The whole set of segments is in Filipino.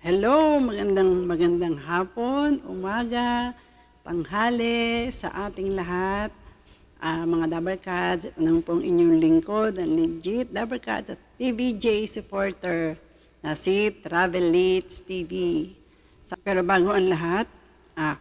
hello, magandang magandang hapon, umaga, tanghali sa ating lahat. Ah, mga Dabarkads, ito naman pong inyong lingkod, ang legit Dabarkads at TVJ supporter na si Travel Leads TV. Pero bago ang lahat, ah,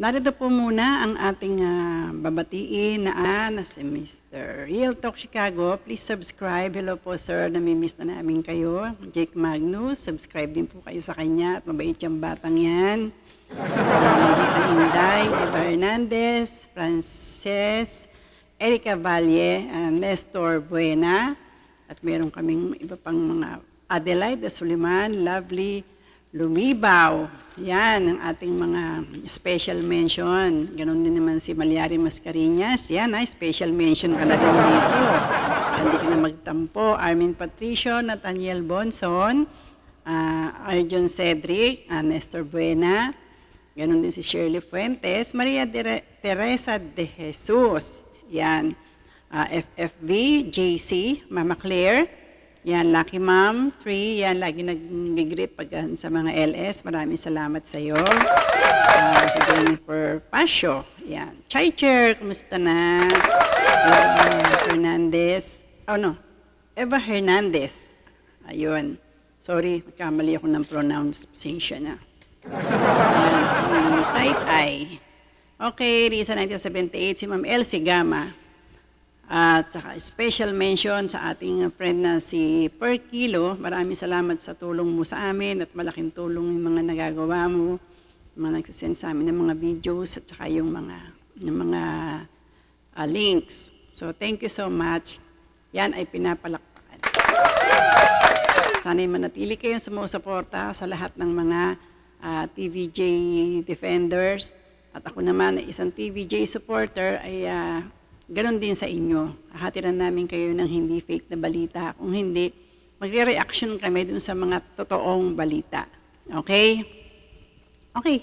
narito po muna ang ating ah, babatiin na, na si Mr. Real Talk Chicago. Please subscribe. Hello po sir, namimiss na namin kayo. Jake Magnus, subscribe din po kayo sa kanya at mabait yung batang yan. Marita Inday, Eva Hernandez, Frances, Erika Valle, uh, Nestor Buena, at meron kaming iba pang mga Adelaide Suliman, Lovely Lumibaw. Yan ang ating mga special mention. Ganon din naman si Malyari Mascarinas. Yan ay special mention ka na rin dito. Hindi ka na magtampo. Armin Patricio, Nathaniel Bonson, ah, Arjun Cedric, ah, Nestor Buena, Ganon din si Shirley Fuentes, Maria Dire- Teresa de Jesus, yan, Ah, FFV, JC, Mama Claire, yan, Lucky Mom, Free, yan, lagi nag-greet pag ah, sa mga LS, maraming salamat sa iyo. si Jennifer Pasio, yan. Chaicher, kumusta na? Eva Hernandez, oh no, Eva Hernandez, ayun. Sorry, nagkamali ako ng pronunciation na. Yan, si Eye. Okay, Risa 1978, si Ma'am Elsie Gama. At saka special mention sa ating friend na si Per Kilo. Maraming salamat sa tulong mo sa amin at malaking tulong yung mga nagagawa mo. Mga nagsisend sa amin ng mga videos at saka yung mga, yung mga ah, links. So thank you so much. Yan ay pinapalakpakan. Sana'y manatili kayong sumusuporta sa lahat ng mga ah, TVJ defenders. At ako naman ay isang TVJ supporter ay ah, ganun din sa inyo. Hatiran namin kayo ng hindi fake na balita. Kung hindi, magre-reaction kami dun sa mga totoong balita. Okay? Okay.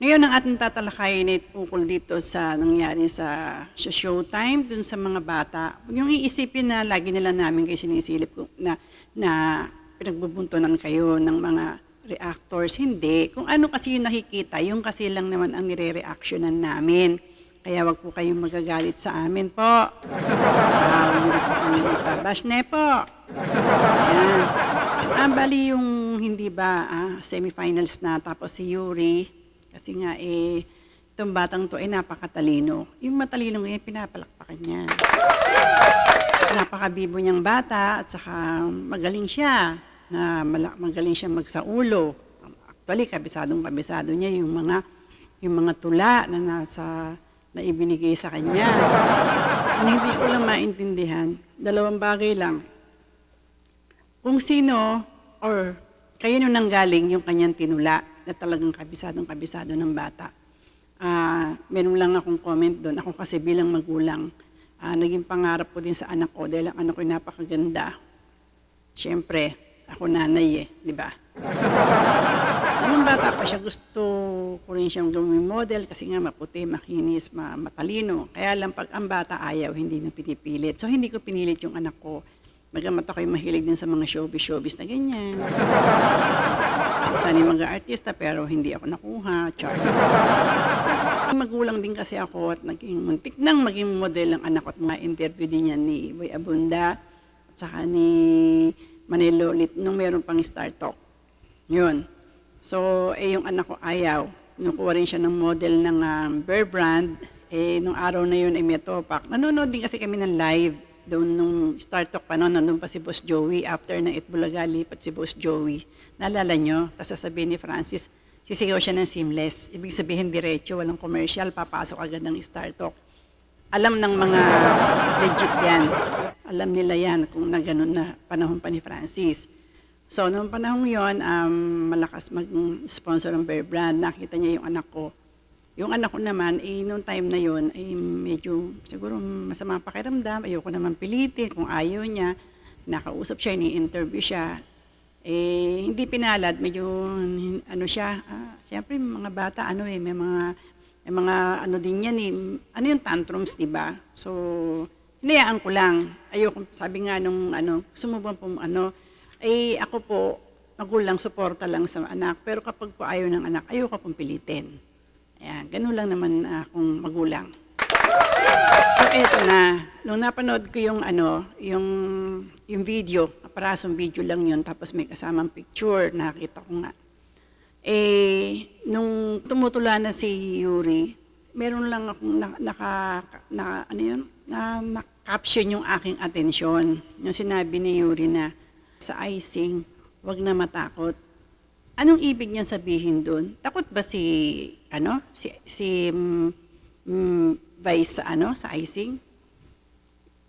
Ngayon ang ating tatalakayin ay ukol dito sa nangyari sa, sa showtime dun sa mga bata. Huwag yung iisipin na lagi nila namin kayo sinisilip na, na pinagbubuntunan kayo ng mga reactors. Hindi. Kung ano kasi yung nakikita, yung kasi lang naman ang nire-reactionan namin. Kaya wag po kayong magagalit sa amin po. Ah, hindi po kami na po. Ayan. Ah, bali yung hindi ba ah, semifinals na tapos si Yuri, kasi nga eh, itong batang to ay napakatalino. Yung matalino ngayon, pinapalakpakan niya. Napakabibo niyang bata at saka magaling siya. Na magaling siya magsaulo. Actually, kabisadong kabisado niya yung mga yung mga tula na nasa na ibinigay sa kanya. Ang hindi ko lang maintindihan, dalawang bagay lang. Kung sino or kayo nung nanggaling yung kanyang tinula na talagang kabisadong kabisado ng bata. Ah, meron lang akong comment doon. Ako kasi bilang magulang, ah, naging pangarap ko din sa anak ko dahil ang anak ko napakaganda. Siyempre, ako nanay eh, di ba? Anong bata pa siya, gusto ko rin siyang gawing model kasi nga maputi, makinis, ma- matalino. Kaya lang pag ang bata ayaw, hindi na pinipilit. So hindi ko pinilit yung anak ko. Magamat ako'y mahilig din sa mga showbiz-showbiz na ganyan. Sana yung mga artista pero hindi ako nakuha. Charles. Magulang din kasi ako at naging muntik nang maging model ang anak ko at mga interview din yan ni Boy Abunda at saka ni Manilo Lit nung meron pang Star Talk. Yun. So, eh, yung anak ko ayaw. Nukuha rin siya ng model ng um, Bear Brand. Eh, nung araw na yun ay may topak. Nanonood din kasi kami ng live doon nung Star Talk pa noon. Nandun pa si Boss Joey. After ng Itbulaga, lipat si Boss Joey. Naalala nyo? Tapos sasabihin ni Francis, sisigaw siya ng seamless. Ibig sabihin, diretso, walang commercial, papasok agad ng Star Talk. Alam ng mga legit yan. Alam nila yan kung na ganun na panahon pa ni Francis. So, noong panahon yon um, malakas mag-sponsor ng Bear Brand. Nakita niya yung anak ko. Yung anak ko naman, eh, noong time na yon ay medyo siguro masama pakiramdam. Ayoko naman pilitin kung ayaw niya. Nakausap siya, ni-interview siya. Eh, hindi pinalad, medyo ano siya. Ah, Siyempre, mga bata, ano eh, may mga may mga ano din yan eh. Ano yung tantrums, di ba? So, hinayaan ko lang. Ayoko, sabi nga nung ano, gusto mo ano, eh ako po, magulang, suporta lang sa anak. Pero kapag po ayaw ng anak, ayaw ka pong pilitin. Ayan, ganun lang naman akong magulang. So eto na, nung napanood ko yung ano, yung yung video, aparasong video lang yun, tapos may kasamang picture, nakita ko nga. Eh, nung tumutula na si Yuri, meron lang akong na, naka, na, ano yun, na, na-caption yung aking atensyon. Yung sinabi ni Yuri na, sa icing, wag na matakot. Anong ibig niya sabihin doon? Takot ba si, ano, si, si mm, Vice sa ano, sa icing?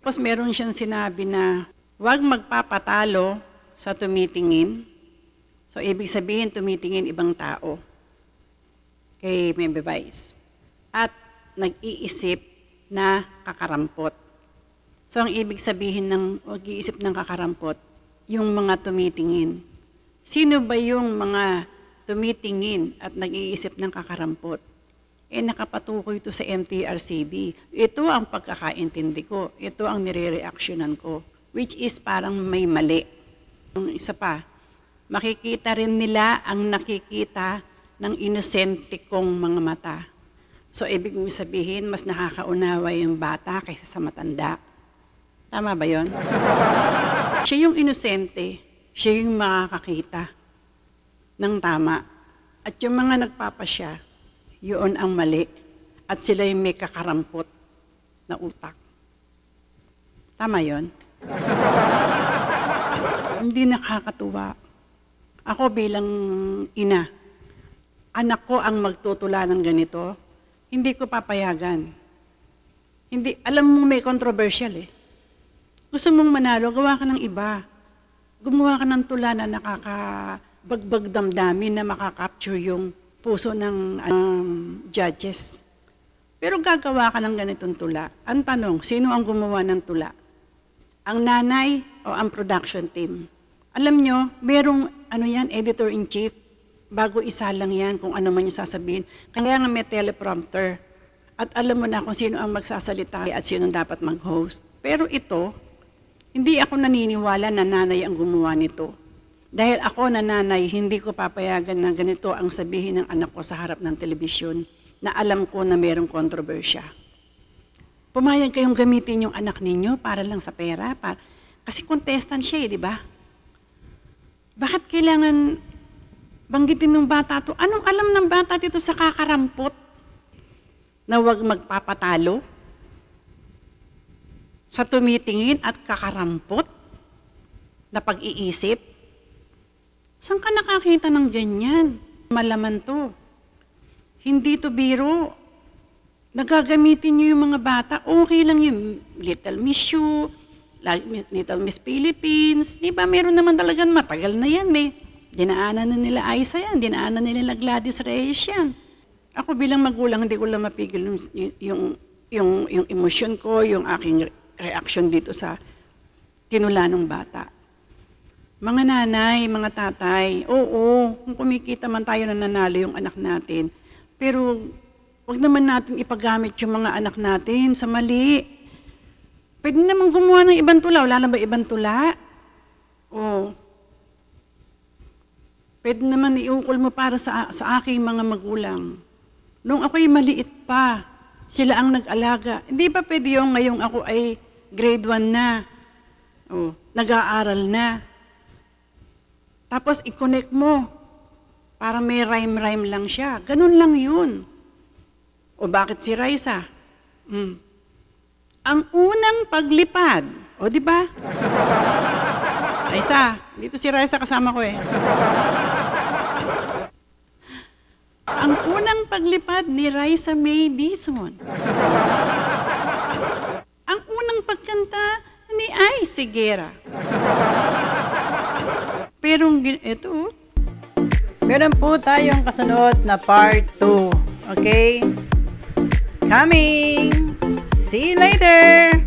Tapos meron siyang sinabi na, wag magpapatalo sa tumitingin. So, ibig sabihin, tumitingin ibang tao kay Membe Vice. At nag-iisip na kakarampot. So, ang ibig sabihin ng mag-iisip ng kakarampot, yung mga tumitingin. Sino ba yung mga tumitingin at nag-iisip ng kakarampot? Eh, nakapatukoy ito sa MTRCB. Ito ang pagkakaintindi ko. Ito ang nire-reactionan ko. Which is parang may mali. Yung isa pa, makikita rin nila ang nakikita ng inosente kong mga mata. So, ibig mo sabihin, mas nakakaunawa yung bata kaysa sa matanda. Tama ba yon? Siya yung inosente, siya yung makakakita ng tama. At yung mga nagpapasya, yun ang mali. At sila yung may kakarampot na utak. Tama yon? Hindi nakakatuwa. Ako bilang ina, anak ko ang magtutula ng ganito, hindi ko papayagan. Hindi, alam mo may controversial eh. Gusto mong manalo, gawa ka ng iba. Gumawa ka ng tula na nakakabagbag damdamin na makakapture yung puso ng um, judges. Pero gagawa ka ng ganitong tula. Ang tanong, sino ang gumawa ng tula? Ang nanay o ang production team? Alam nyo, merong ano yan, editor-in-chief. Bago isa lang yan kung ano man yung sasabihin. Kaya nga may teleprompter. At alam mo na kung sino ang magsasalita at sino dapat mag-host. Pero ito, hindi ako naniniwala na nanay ang gumawa nito. Dahil ako na nanay, hindi ko papayagan na ganito ang sabihin ng anak ko sa harap ng telebisyon na alam ko na mayroong kontrobersya. Pumayag kayong gamitin yung anak ninyo para lang sa pera. Para, kasi contestant siya eh, di ba? Bakit kailangan banggitin ng bata to? Anong alam ng bata dito sa kakarampot? Na huwag magpapatalo? Sa tumitingin at kakarampot? Na pag-iisip? Saan ka nakakita ng ganyan? Malaman to. Hindi to biro. Nagagamitin niyo yung mga bata. Okay lang yung Little Miss You, Little Miss Philippines. Di ba, meron naman talagang matagal na yan eh. Dinaanan na nila Aisa yan, dinaanan na nila Gladys Reyes yan. Ako bilang magulang, hindi ko lang mapigil yung, yung, yung, yung emosyon ko, yung aking reaction dito sa tinula ng bata. Mga nanay, mga tatay, oo, kung kumikita man tayo na nanalo yung anak natin, pero wag naman natin ipagamit yung mga anak natin sa mali. Pwede naman gumawa ng ibang tula. Wala na ba ibang tula? Oo. Pwede naman iukol mo para sa, sa aking mga magulang. Nung ako'y maliit pa, sila ang nag-alaga. Hindi ba pwede yung ngayong ako ay grade 1 na? Oh, nag-aaral na. Tapos i-connect mo para may rhyme-rhyme lang siya. Ganun lang yun. O bakit si Raisa? Hmm. Ang unang paglipad, o di ba? Raisa, dito si Raisa kasama ko eh. Ang unang paglipad ni Raisa May Dizon. Pagkanta ni Ay Sigera. Pero ito, oh. meron po tayong kasunod na part 2. Okay? Coming! See you later!